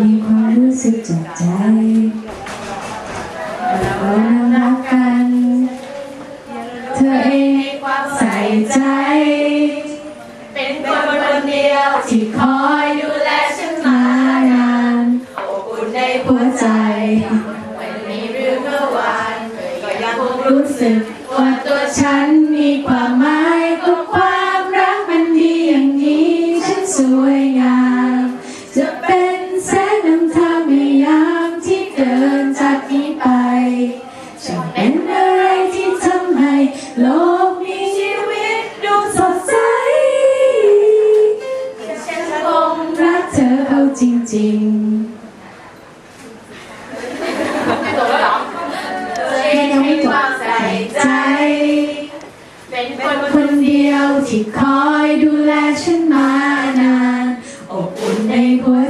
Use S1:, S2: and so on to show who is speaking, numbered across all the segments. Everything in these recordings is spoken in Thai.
S1: มีความรู้สึกจากใจเรานั้นรักกัน เธอเองให้ความใส่ใจ
S2: เป็นคนคนเดียวที่คอยดูแลฉันมาา
S1: นาน
S2: อบอุ่นใน
S1: หัวใจ
S2: ใจวันนี้หรือเมื่อวานก็ยังคงรู้
S1: รู้สึกว่าตัวฉันมีความหมายก็ความรักมันดีอย่างนี้ฉันสวย เป็นอะไรที่ทำให้โลกมีชีวิตดูสดใส
S2: ฉันคง
S1: รักเธอเอาจริงๆ
S2: จบแล้วเหรอเธอเองให้ควใส่ใจ เป็นคน
S1: คนเดียวที่คอยดูแลฉันมานาน อบอุ่นในหัว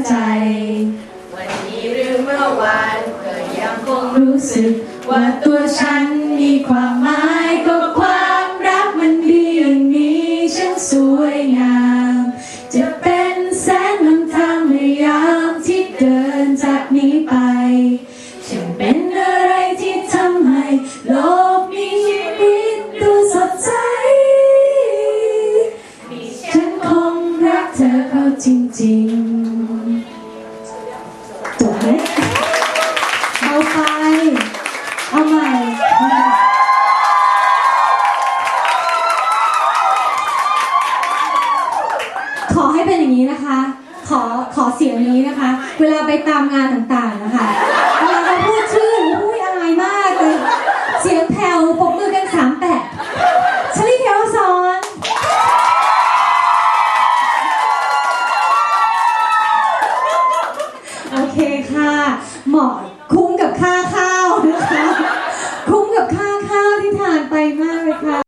S2: งคง
S1: รู้สึก ว่าตัวฉันมีความหมายก็ความรักมันดีอย่างนี้ฉันสวยงาม จะเป็นแสงนำทางในยามที่เดินจากนี้ไป ฉันเป็นอะไรที่ทำให้โลกมีชีวิตดูสดใสฉันคงรักเธอเขาจริงๆ
S3: นี้นะคะ ขอขอเสียงนี้นะคะ เวลาไปตามงานต่างๆนะคะเวลาเราพูดชื่อหนูพูดอะไรมากเลยเสียงแผ่วปกมือกันสามแปะชลิเทวซอนโอเคค่ะเหมาะ